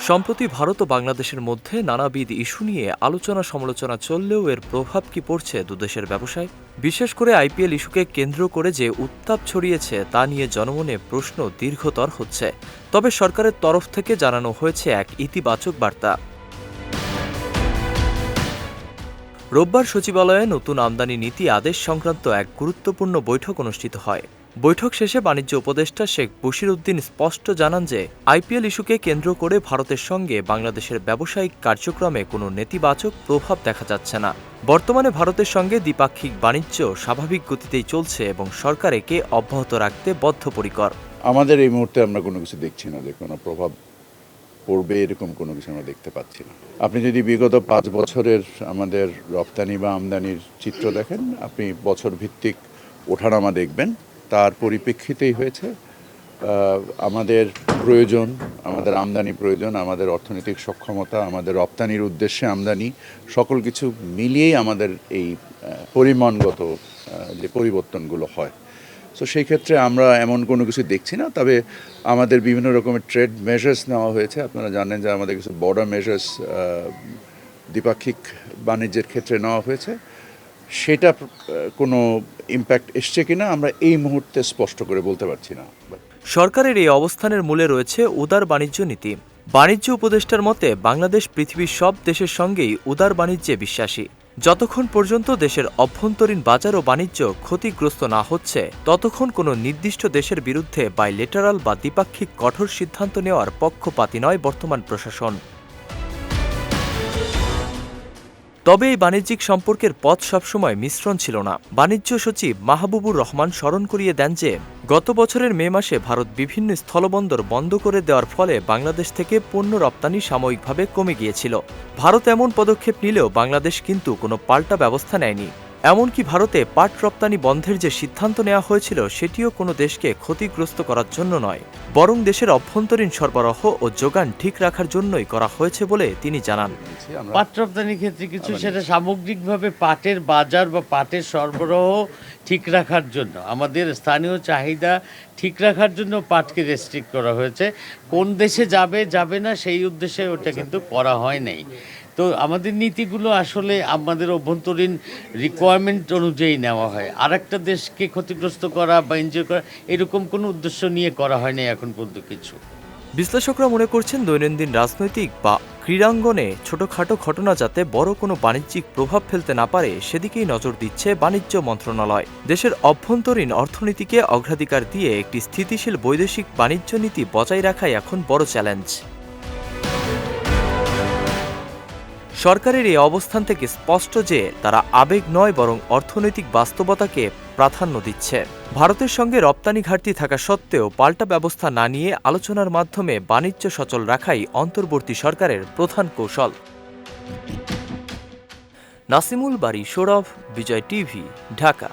সম্প্রতি ভারত ও বাংলাদেশের মধ্যে নানাবিধ ইস্যু নিয়ে আলোচনা সমালোচনা চললেও এর প্রভাব কি পড়ছে দুদেশের ব্যবসায়? বিশেষ করে আইপিএল ইস্যুকে কেন্দ্র করে যে উত্তাপ ছড়িয়েছে তা নিয়ে জনমনে প্রশ্ন দীর্ঘতর হচ্ছে। তবে সরকারের তরফ থেকে জানানো হয়েছে এক ইতিবাচক বার্তা। রোববার সচিবালয়ে নতুন আমদানি নীতি আদেশ সংক্রান্ত এক গুরুত্বপূর্ণ বৈঠক অনুষ্ঠিত হয়। বৈঠক শেষে বাণিজ্য উপদেষ্টা শেখ বশির উদ্দিন স্পষ্ট জানান যে, আইপিএল ইস্যুকে কেন্দ্র করে ভারতের সঙ্গে বাংলাদেশের ব্যবসায়িক কার্যক্রমে কোনো নেতিবাচক প্রভাব দেখা যাচ্ছে না। বর্তমানে ভারতের সঙ্গে দ্বিপাক্ষিক বাণিজ্য স্বাভাবিক গতিতেই চলছে এবং সরকার একে অব্যাহত রাখতে বদ্ধপরিকর। আমাদের এই মুহূর্তে আমরা কোনো কিছু দেখছি না, যে কোনো প্রভাব পড়বে এরকম কোনো কিছু আমরা দেখতে পাচ্ছি না। আপনি যদি বিগত পাঁচ বছরের আমাদের রপ্তানি বা আমদানির চিত্র দেখেন, আপনি বছর ভিত্তিক ওঠানামা দেখবেন। তার পরিপ্রেক্ষিতেই হয়েছে। আমাদের প্রয়োজন, আমাদের আমদানি প্রয়োজন, আমাদের অর্থনৈতিক সক্ষমতা, আমাদের রপ্তানির উদ্দেশ্যে আমদানি, সকল কিছু মিলিয়েই আমাদের এই পরিমাণগত যে পরিবর্তনগুলো হয়। সো সেই ক্ষেত্রে আমরা এমন কোনো কিছু দেখছি না, তবে আমাদের বিভিন্ন রকমের ট্রেড মেজার্স নেওয়া হয়েছে। আপনারা জানেন যে আমাদের কিছু বর্ডার মেজার্স দ্বিপাক্ষিক বাণিজ্যের ক্ষেত্রে নেওয়া হয়েছে। সেটা কোনো ইম্প্যাক্ট এসছে কিনা আমরা এই মুহূর্তে স্পষ্ট করে বলতে পারছি না। সরকারের এই অবস্থানের মূলে রয়েছে উদার বাণিজ্য নীতি। বাণিজ্য উপদেষ্টার মতে, বাংলাদেশ পৃথিবীর সব দেশের সঙ্গেই উদার বাণিজ্যে বিশ্বাসী। যতক্ষণ পর্যন্ত দেশের অভ্যন্তরীণ বাজার ও বাণিজ্য ক্ষতিগ্রস্ত না হচ্ছে, ততক্ষণ কোনো নির্দিষ্ট দেশের বিরুদ্ধে বাইলেটারাল বা দ্বিপাক্ষিক কঠোর সিদ্ধান্ত নেওয়ার পক্ষপাতি নয় বর্তমান প্রশাসন। তবে এই বাণিজ্যিক সম্পর্কের পথ সবসময় মিশ্রণ ছিল না। বাণিজ্য সচিব মাহবুবুর রহমান স্মরণ করিয়ে দেন যে, গত বছরের মে মাসে ভারত বিভিন্ন স্থলবন্দর বন্ধ করে দেওয়ার ফলে বাংলাদেশ থেকে পণ্য রপ্তানি সাময়িকভাবে কমে গিয়েছিল। ভারত এমন পদক্ষেপ নিলেও বাংলাদেশ কিন্তু কোনো পাল্টা ব্যবস্থা নেয়নি। এমনকি ভারতে পাট রপ্তানি বন্ধের যে সিদ্ধান্ত নেওয়া হয়েছিল সেটিও কোনো দেশকে ক্ষতিগ্রস্ত করার জন্য নয় বরং দেশের অভ্যন্তরীণ সরবরাহ ও যোগান ঠিক রাখার জন্যই করা হয়েছে বলে তিনি জানান। পাট রপ্তানির ক্ষেত্রে কিছু সেটা সামগ্রিকভাবে পাটের বাজার বা পাটের সরবরাহ ঠিক রাখার জন্য আমাদের স্থানীয় চাহিদা ঠিক রাখার জন্য পাটকে রেস্ট্রিক্ট করা হয়েছে। কোন দেশে যাবে যাবে না সেই উদ্দেশ্যে ওটা কিন্তু করা হয় নাই। তো আমাদের নীতিগুলো আসলে আমাদের অভ্যন্তরীণ রিকোয়ারমেন্ট অনুযায়ী নেওয়া হয়। আর একটা দেশকে ক্ষতিগ্রস্ত করা বা এনজয় করা, এরকম কোনো উদ্দেশ্য নিয়ে করা হয়নি এখন পর্যন্ত কিছু। বিশ্লেষকরা মনে করছেন দৈনন্দিন রাজনৈতিক বা ক্রীড়াঙ্গনে ছোটখাটো ঘটনা যাতে বড় কোনো বাণিজ্যিক প্রভাব ফেলতে না পারে, সেদিকেই নজর দিচ্ছে বাণিজ্য মন্ত্রণালয়। দেশের অভ্যন্তরীণ অর্থনীতিকে অগ্রাধিকার দিয়ে একটি স্থিতিশীল বৈদেশিক বাণিজ্য নীতি বজায় রাখাই এখন বড় চ্যালেঞ্জ সরকারের এই অবস্থান থেকে স্পষ্ট যে তারা আবেগ নয়, বরং অর্থনৈতিক বাস্তবতাকে প্রাধান্য দিচ্ছে। ভারতের সঙ্গে রপ্তানি ঘাটতি থাকা সত্ত্বেও পাল্টা ব্যবস্থা না নিয়ে আলোচনার মাধ্যমে বাণিজ্য সচল রাখাই অন্তর্বর্তী সরকারের প্রধান কৌশল। নাসিমুল বাড়ি সৌরভ, বিজয় টিভি, ঢাকা।